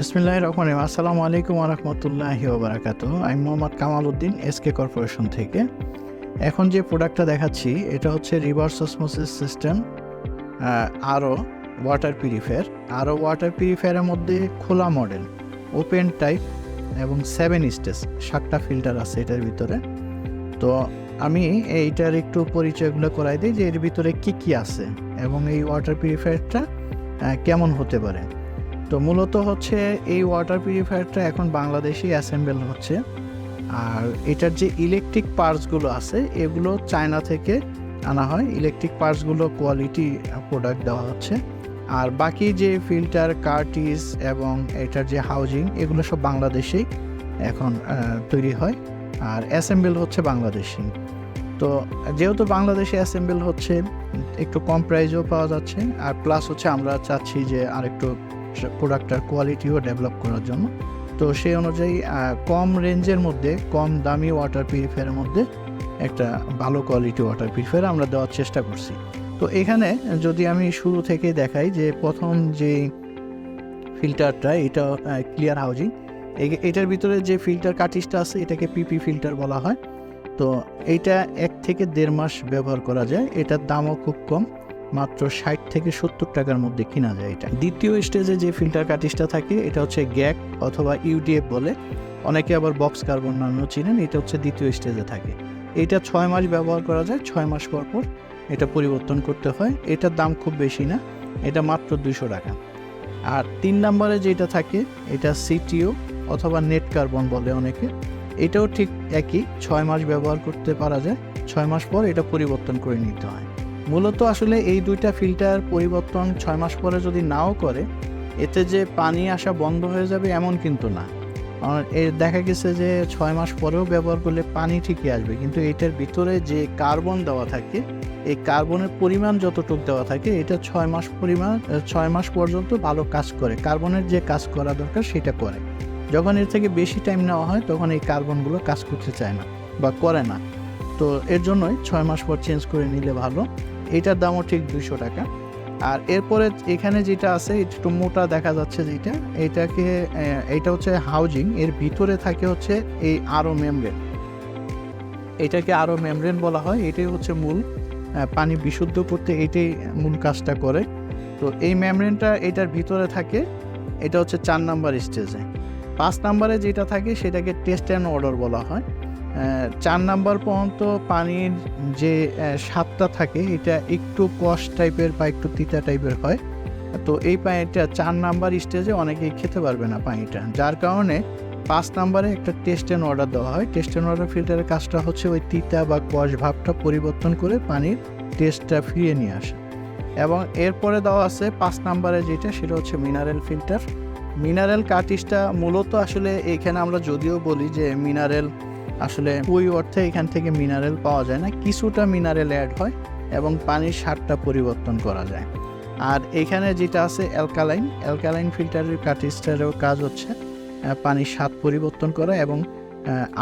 বিসমিল্লাহ রহমান রহিম। আসসালামু আলাইকুম রহমতুল্লাহি ওবরাকাতু আমি মোহাম্মদ কামাল উদ্দিন এসকে কর্পোরেশন থেকে। এখন যে প্রোডাক্টটা দেখাচ্ছি, এটা হচ্ছে reverse osmosis system RO water purifier. RO water পিউরিফায়ারের মধ্যে খোলা মডেল, ওপেন টাইপ এবং সেভেন স্টেজ, সাতটা ফিল্টার আছে এটার ভিতরে। তো আমি এইটার একটু পরিচয়গুলো করাই দিই যে এর ভিতরে কি কি আছে এবং এই ওয়াটার পিউরিফায়ারটা কেমন হতে পারে। তো মূলত হচ্ছে এই ওয়াটার পিউরিফায়ারটা এখন বাংলাদেশেই অ্যাসেম্বল হচ্ছে। আর এটার যে ইলেকট্রিক পার্টসগুলো আছে, এগুলো চায়না থেকে আনা হয়। ইলেকট্রিক পার্টসগুলো কোয়ালিটি প্রোডাক্ট দেওয়া হচ্ছে। আর বাকি যে ফিল্টার কার্টিস এবং এটার যে হাউজিং এগুলো সব বাংলাদেশেই এখন তৈরি হয়। আর অ্যাসেম্বল হচ্ছে বাংলাদেশি তো যেহেতু বাংলাদেশে অ্যাসেম্বল হচ্ছে, একটু কম প্রাইজেও পাওয়া যাচ্ছে। আর প্লাস হচ্ছে আমরা চাচ্ছি যে আরেকটু প্রোডাক্টটার কোয়ালিটিও ডেভেলপ করার জন্য। তো সেই অনুযায়ী কম রেঞ্জের মধ্যে, কম দামি ওয়াটার পিউরিফায়ারের মধ্যে একটা ভালো কোয়ালিটি ওয়াটার পিউরিফায়ার আমরা দেওয়ার চেষ্টা করছি। তো এখানে যদি আমি শুরু থেকে দেখাই যে প্রথম যে ফিল্টারটা এটা ক্লিয়ার হাউজিং এটার ভিতরে যে ফিল্টার কাটিসটা আছে, এটাকে পিপি ফিল্টার বলা হয়। তো এইটা এক থেকে দেড় মাস ব্যবহার করা যায়। এটার দামও খুব কম। মাত্র ষাট থেকে সত্তর টাকার মধ্যে কিনা যায় এটা। দ্বিতীয় স্টেজে যে ফিল্টার কাটিসটা থাকে, এটা হচ্ছে গ্যাক অথবা ইউডিএফ বলে। অনেকে আবার বক্স কার্বন নামেও চিনেন, এটা হচ্ছে দ্বিতীয় স্টেজে থাকে। এটা ছয় মাস ব্যবহার করা যায়, ছয় মাস পর পর এটা পরিবর্তন করতে হয়। এটার দাম খুব বেশি না, এটা মাত্র দুশো টাকা। আর তিন নম্বরে যেটা থাকে, এটা সিটিও অথবা নেট কার্বন বলে অনেকে। এটাও ঠিক একই, ছয় মাস ব্যবহার করতে পারা যায়, ছয় মাস পর এটা পরিবর্তন করে নিতে হয়। মূলত আসলে এই দুইটা ফিল্টার পরিবর্তন ছয় মাস পরে যদি নাও করে, এতে যে পানি আসা বন্ধ হয়ে যাবে এমন কিন্তু না। আর এ দেখা গেছে যে ছয় মাস পরেও ব্যবহার করলে পানি ঠিকই আসবে। কিন্তু এটার ভিতরে যে কার্বন দেওয়া থাকে, এই কার্বনের পরিমাণ যতটুকু দেওয়া থাকে, এটা ছয় মাস পরিমাণ ছয় মাস পর্যন্ত ভালো কাজ করে। কার্বনের যে কাজ করা দরকার সেটা করে। যখন এর থেকে বেশি টাইম নেওয়া হয়, তখন এই কার্বনগুলো কাজ করতে চায় না বা করে না। তো এর জন্যই ছয় মাস পর চেঞ্জ করে নিলে ভালো। এটার দামও ঠিক দুশো টাকা। আর এরপরে এখানে যেটা আছে, একটু মোটা দেখা যাচ্ছে যেটা, এটাকে এটা হচ্ছে হাউজিং, এর ভিতরে থাকে হচ্ছে এই আরও মেমব্রেন। এটাকে আরও মেমব্রেন বলা হয়, এটাই হচ্ছে মূল পানি বিশুদ্ধ করতে এটাই মূল কাজটা করে। তো এই মেমব্রেনটা এটার ভিতরে থাকে, এটা হচ্ছে চার নাম্বার স্টেজে। পাঁচ নাম্বারে যেটা থাকে, সেটাকে টেস্ট অ্যান্ড অর্ডার বলা হয়। চার নাম্বার পর্যন্ত পানির যে স্বাদটা থাকে, এটা একটু কষ টাইপের বা একটু তিতা টাইপের হয়। তো এই পানিটা চার নাম্বার স্টেজে অনেকেই খেতে পারবে না পানিটা। যার কারণে পাঁচ নাম্বারে একটা টেস্ট অ্যান্ড অর্ডার দেওয়া হয়। টেস্ট অ্যান্ড অর্ডার ফিল্টারের কাজটা হচ্ছে ওই তিতা বা কষ ভাবটা পরিবর্তন করে পানির টেস্টটা ফিরিয়ে নিয়ে আসে। এবং এরপরে দেওয়া আছে পাঁচ নাম্বারে যেটা, সেটা হচ্ছে মিনারেল ফিল্টার মিনারেল কার্টিসটা মূলত আসলে এখানে আমরা যদিও বলি যে মিনারেল আসলে ওই অর্থে এখান থেকে মিনারেল পাওয়া যায় না, কিছুটা মিনারেল অ্যাড হয় এবং পানির স্বাদটা পরিবর্তন করা যায়। আর এখানে যেটা আছে অ্যালকালাইন অ্যালকালাইন ফিল্টারের কার্টিসটারও কাজ হচ্ছে পানির স্বাদ পরিবর্তন করা এবং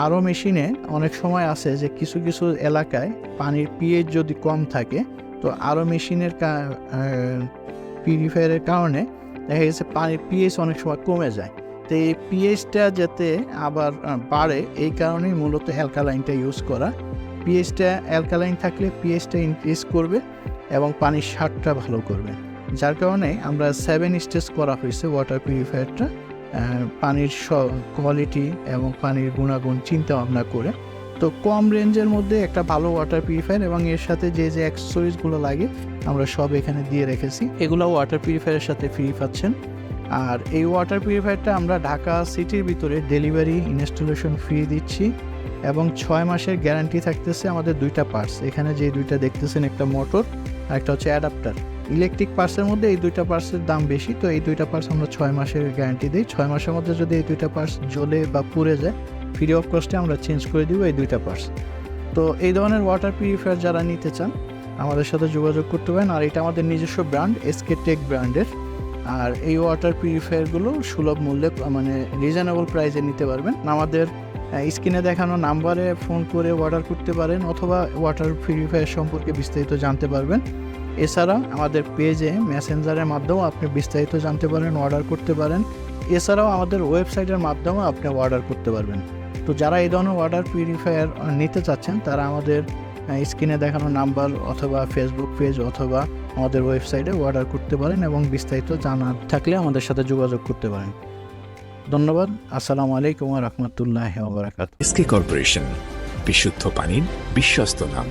আরও মেশিনে অনেক সময় আছে যে কিছু কিছু এলাকায় পানির পিএইচ যদি কম থাকে, তো আরও মেশিনের পিউরিফায়ারের কারণে দেখা গেছে পানির পিএইচ অনেক সময় কমে যায়। তো এই পিএইচটা যাতে আবার বাড়ে, এই কারণেই মূলত অ্যালকালাইনটা ইউজ করা। পিএইচটা অ্যালকালাইন থাকলে পিএইচটা ইনক্রিজ করবে এবং পানির স্বাদটা ভালো করবে। যার কারণে আমরা সেভেন স্টেজ করা হয়েছে ওয়াটার পিউরিফায়ারটা পানির কোয়ালিটি এবং পানির গুণাগুণ চিন্তা ভাবনা করে। তো কম রেঞ্জের মধ্যে একটা ভালো ওয়াটার পিউরিফায়ার এবং এর সাথে যে যে অ্যাক্সেসরিজগুলো লাগে, আমরা সব এখানে দিয়ে রেখেছি। এগুলো ওয়াটার পিউরিফায়ারের সাথে ফ্রি পাচ্ছেন। আর এই ওয়াটার পিউরিফায়ারটা আমরা ঢাকা সিটির ভিতরে ডেলিভারি ইনস্টলেশন ফ্রি দিচ্ছি এবং ছয় মাসের গ্যারান্টি থাকতেছে আমাদের দুইটা পার্টস এখানে যে দুইটা দেখতেছেন, একটা মোটর আর একটা হচ্ছে অ্যাডাপ্টার ইলেকট্রিক পার্টসের মধ্যে এই দুইটা পার্টসের দাম বেশি, তো এই দুইটা পার্টস আমরা ছয় মাসের গ্যারান্টি দিই। ছয় মাসের মধ্যে যদি এই দুইটা পার্টস জ্বলে বা পুড়ে যায় ফ্রি অফ কস্টে আমরা চেঞ্জ করে দিব এই দুইটা পার্টস তো এই ধরনের ওয়াটার পিউরিফায়ার যারা নিতে চান, আমাদের সাথে যোগাযোগ করতে পারেন। আর এটা আমাদের নিজস্ব ব্র্যান্ড এসকে টেক ব্র্যান্ডের আর এই ওয়াটার পিউরিফায়ারগুলো সুলভ মূল্যে মানে রিজনেবল প্রাইসে নিতে পারবেন। আমাদের স্ক্রিনে দেখানো নাম্বারে ফোন করে অর্ডার করতে পারেন অথবা ওয়াটার পিউরিফায়ার সম্পর্কে বিস্তারিত জানতে পারবেন। এছাড়া আমাদের পেজে মেসেঞ্জারের মাধ্যমেও আপনি বিস্তারিত জানতে পারেন অর্ডার করতে পারেন। এছাড়াও আমাদের ওয়েবসাইটের মাধ্যমে আপনি অর্ডার করতে পারবেন। তো যারা এই ধরনের ওয়াটার পিউরিফায়ার নিতে চাচ্ছেন, তারা আমাদের স্ক্রিনে দেখানো নাম্বার অথবা ফেসবুক পেজ অথবা আমাদের ওয়েবসাইটে অর্ডার করতে পারেন এবং বিস্তারিত জানার থাকলে আমাদের সাথে যোগাযোগ করতে পারেন। ধন্যবাদ। আসসালামু আলাইকুম রহমতুল্লাহ এসকে কর্পোরেশন বিশুদ্ধ পানির বিশ্বস্ত নাম